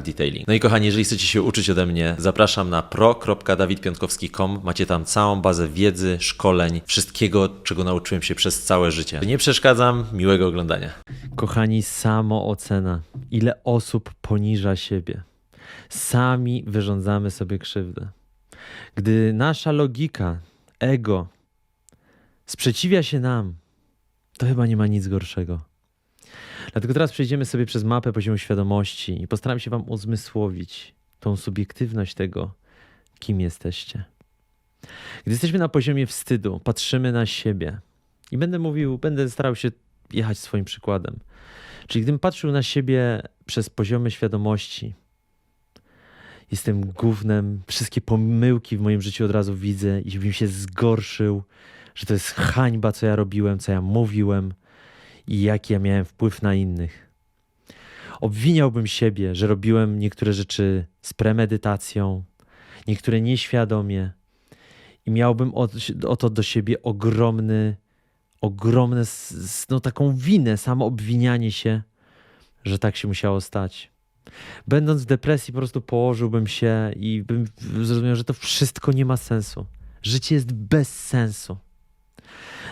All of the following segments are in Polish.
detailing. No i kochani, jeżeli chcecie się uczyć ode mnie, zapraszam na pro.dawidpiątkowski.com. Macie tam całą bazę wiedzy, szkoleń, wszystkiego, czego nauczyłem się przez całe życie. Nie przeszkadzam, miłego oglądania. Kochani, samoocena. Ile osób poniża siebie. Sami wyrządzamy sobie krzywdę. Gdy nasza logika, ego sprzeciwia się nam, to chyba nie ma nic gorszego. Dlatego teraz przejdziemy sobie przez mapę poziomu świadomości i postaram się Wam uzmysłowić tą subiektywność tego, kim jesteście. Gdy jesteśmy na poziomie wstydu, patrzymy na siebie i będę mówił, będę starał się jechać swoim przykładem. Czyli gdybym patrzył na siebie przez poziomy świadomości, jestem gównem, wszystkie pomyłki w moim życiu od razu widzę i bym się zgorszył, że to jest hańba, co ja robiłem, co ja mówiłem i jaki ja miałem wpływ na innych. Obwiniałbym siebie, że robiłem niektóre rzeczy z premedytacją, niektóre nieświadomie i miałbym o, o to do siebie ogromny, ogromne, no taką winę, samo obwinianie się, że tak się musiało stać. Będąc w depresji, po prostu położyłbym się i bym zrozumiał, że to wszystko nie ma sensu. Życie jest bez sensu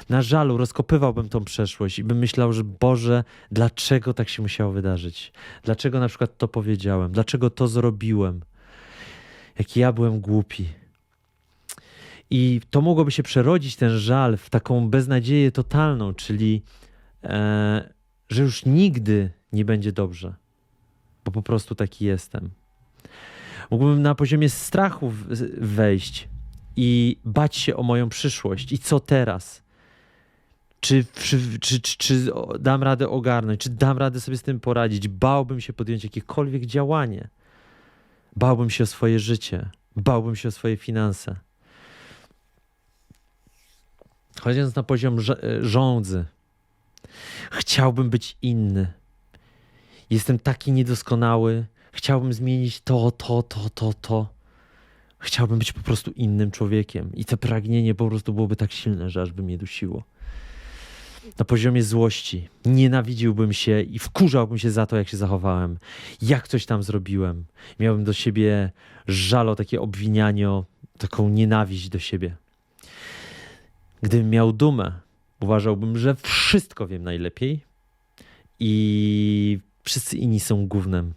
na żalu rozkopywałbym tą przeszłość i bym myślał, że Boże, dlaczego tak się musiało wydarzyć? Dlaczego na przykład to powiedziałem? Dlaczego to zrobiłem? Jaki ja byłem głupi. I to mogłoby się przerodzić, ten żal, w taką beznadzieję totalną, czyli e, że już nigdy nie będzie dobrze, bo po prostu taki jestem. Mógłbym na poziomie strachu wejść i bać się o moją przyszłość i co teraz czy, czy, czy, czy, dam radę ogarnąć, czy dam radę sobie z tym poradzić. Bałbym się podjąć jakiekolwiek działanie. Bałbym się o swoje życie, bałbym się o swoje finanse. Chodząc na poziom rze- e, żądzy, chciałbym być inny. Jestem taki niedoskonały, chciałbym zmienić to, to, to, to, to. Chciałbym być po prostu innym człowiekiem i to pragnienie po prostu byłoby tak silne, że aż by mnie dusiło na poziomie złości. Nienawidziłbym się i wkurzałbym się za to, jak się zachowałem, jak coś tam zrobiłem. Miałbym do siebie żalo, takie obwinianie, taką nienawiść do siebie. Gdybym miał dumę, uważałbym, że wszystko wiem najlepiej i wszyscy inni są gównem.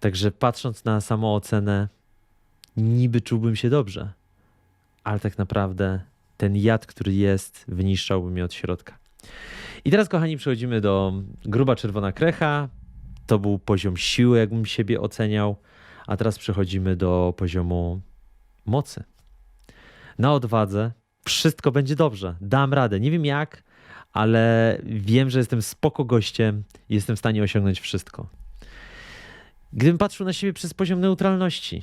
Także patrząc na samoocenę, niby czułbym się dobrze, ale tak naprawdę ten jad, który jest, wyniszczałby mnie od środka. I teraz, kochani, przechodzimy do gruba czerwona krecha. To był poziom siły, jakbym siebie oceniał. A teraz przechodzimy do poziomu mocy. Na odwadze wszystko będzie dobrze. Dam radę. Nie wiem jak, ale wiem, że jestem spoko gościem i jestem w stanie osiągnąć wszystko. Gdybym patrzył na siebie przez poziom neutralności,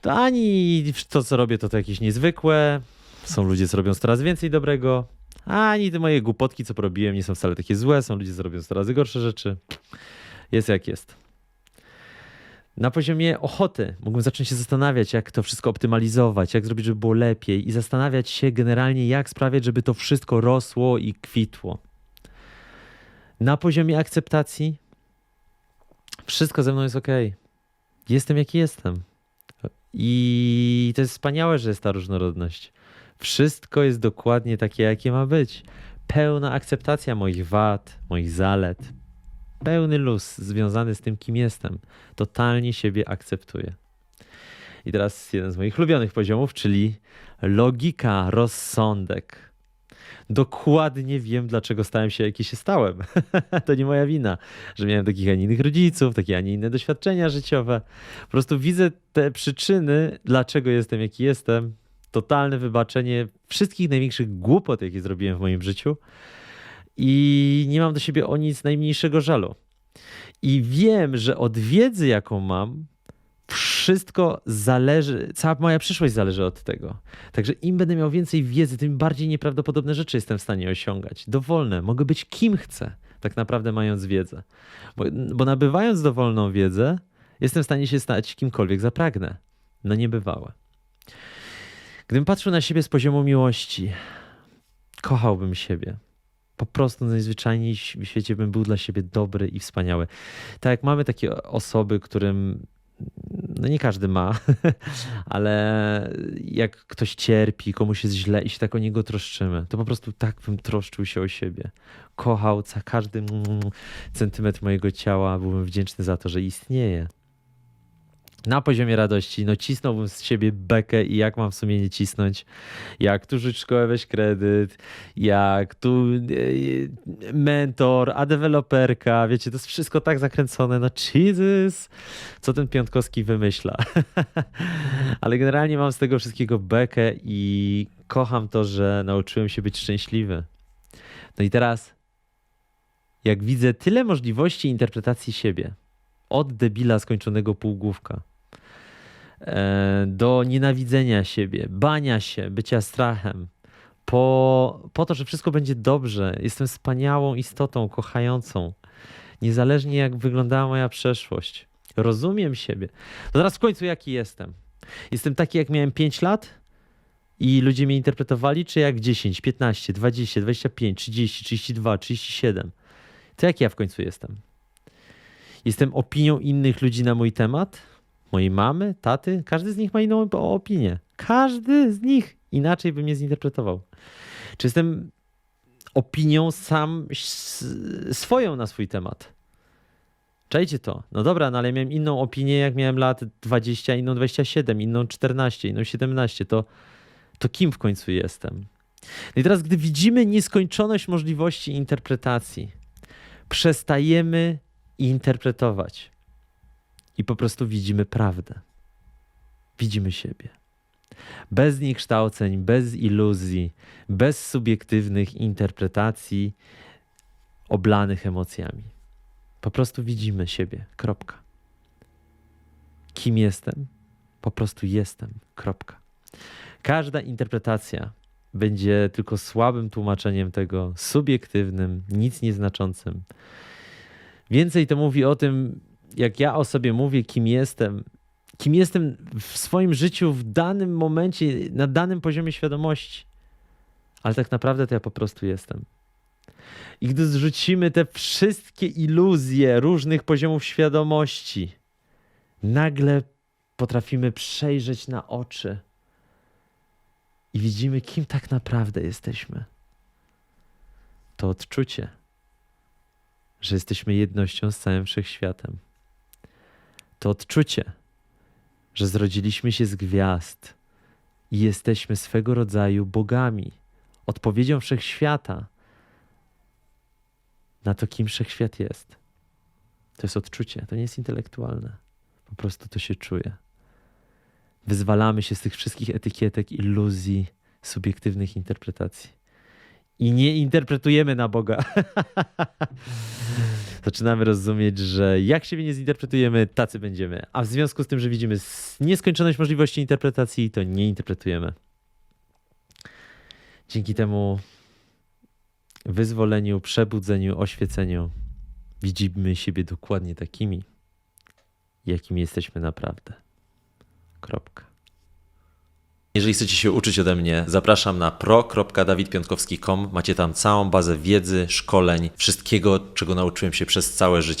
to ani to, co robię, to, to jakieś niezwykłe. Są ludzie, co robią coraz więcej dobrego. Ani te moje głupotki, co porobiłem, nie są wcale takie złe. Są ludzie, co robią coraz gorsze rzeczy. Jest jak jest. Na poziomie ochoty mógłbym zacząć się zastanawiać, jak to wszystko optymalizować, jak zrobić, żeby było lepiej i zastanawiać się generalnie, jak sprawiać, żeby to wszystko rosło i kwitło. Na poziomie akceptacji wszystko ze mną jest ok. Jestem jaki jestem. I to jest wspaniałe, że jest ta różnorodność. Wszystko jest dokładnie takie, jakie ma być. Pełna akceptacja moich wad, moich zalet. Pełny luz związany z tym, kim jestem. Totalnie siebie akceptuję. I teraz jeden z moich ulubionych poziomów, czyli logika, rozsądek. Dokładnie wiem, dlaczego stałem się, jaki się stałem. to nie moja wina, że miałem takich, a nie innych rodziców, takie, a nie inne doświadczenia życiowe. Po prostu widzę te przyczyny, dlaczego jestem, jaki jestem. Totalne wybaczenie wszystkich największych głupot, jakie zrobiłem w moim życiu. I nie mam do siebie o nic najmniejszego żalu. I wiem, że od wiedzy, jaką mam, wszystko zależy, cała moja przyszłość zależy od tego. Także im będę miał więcej wiedzy, tym bardziej nieprawdopodobne rzeczy jestem w stanie osiągać. Dowolne, mogę być kim chcę, tak naprawdę mając wiedzę. Bo, bo nabywając dowolną wiedzę, jestem w stanie się stać kimkolwiek zapragnę. No niebywałe. Gdybym patrzył na siebie z poziomu miłości, kochałbym siebie. Po prostu najzwyczajniej w świecie bym był dla siebie dobry i wspaniały. Tak jak mamy takie osoby, którym no nie każdy ma, ale jak ktoś cierpi, komuś jest źle i się tak o niego troszczymy, to po prostu tak bym troszczył się o siebie. Kochał za każdy mm, centymetr mojego ciała, byłbym wdzięczny za to, że istnieje. Na poziomie radości, no cisnąłbym z siebie bekę i jak mam w sumie nie cisnąć, jak tu rzuć szkołę, weź kredyt, jak tu e, mentor, a deweloperka, wiecie, to jest wszystko tak zakręcone, no Jesus, co ten Piątkowski wymyśla. Ale generalnie mam z tego wszystkiego bekę i kocham to, że nauczyłem się być szczęśliwy. No i teraz, jak widzę tyle możliwości interpretacji siebie, od debila skończonego półgłówka, e, do nienawidzenia siebie, bania się, bycia strachem, po, po to, że wszystko będzie dobrze. Jestem wspaniałą istotą, kochającą. Niezależnie jak wyglądała moja przeszłość. Rozumiem siebie. To teraz w końcu jaki jestem? Jestem taki, jak miałem 5 lat i ludzie mnie interpretowali, czy jak 10, 15, 20, 25, 30, 32, 37? To jak ja w końcu jestem? Jestem opinią innych ludzi na mój temat? Mojej mamy, taty? Każdy z nich ma inną op- opinię. Każdy z nich inaczej by mnie zinterpretował. Czy jestem opinią sam swoją na swój temat? Czajcie to. No dobra, no ale miałem inną opinię, jak miałem lat 20, inną 27, inną 14, inną 17. To, to kim w końcu jestem? No i teraz, gdy widzimy nieskończoność możliwości interpretacji, przestajemy interpretować i po prostu widzimy prawdę. Widzimy siebie. Bez zniekształceń, bez iluzji, bez subiektywnych interpretacji oblanych emocjami. Po prostu widzimy siebie. Kropka. Kim jestem? Po prostu jestem. Kropka. Każda interpretacja będzie tylko słabym tłumaczeniem tego, subiektywnym, nic nieznaczącym. Więcej to mówi o tym, jak ja o sobie mówię, kim jestem, kim jestem w swoim życiu w danym momencie, na danym poziomie świadomości. Ale tak naprawdę to ja po prostu jestem. I gdy zrzucimy te wszystkie iluzje różnych poziomów świadomości, nagle potrafimy przejrzeć na oczy i widzimy, kim tak naprawdę jesteśmy. To odczucie, że jesteśmy jednością z całym wszechświatem. To odczucie, że zrodziliśmy się z gwiazd i jesteśmy swego rodzaju bogami, odpowiedzią wszechświata na to, kim wszechświat jest. To jest odczucie, to nie jest intelektualne. Po prostu to się czuje. Wyzwalamy się z tych wszystkich etykietek, iluzji, subiektywnych interpretacji. I nie interpretujemy na Boga. Zaczynamy rozumieć, że jak siebie nie zinterpretujemy, tacy będziemy. A w związku z tym, że widzimy nieskończoność możliwości interpretacji, to nie interpretujemy. Dzięki temu wyzwoleniu, przebudzeniu, oświeceniu widzimy siebie dokładnie takimi, jakimi jesteśmy naprawdę. Kropka. Jeżeli chcecie się uczyć ode mnie, zapraszam na pro.dawidpiątkowski.com. Macie tam całą bazę wiedzy, szkoleń, wszystkiego, czego nauczyłem się przez całe życie.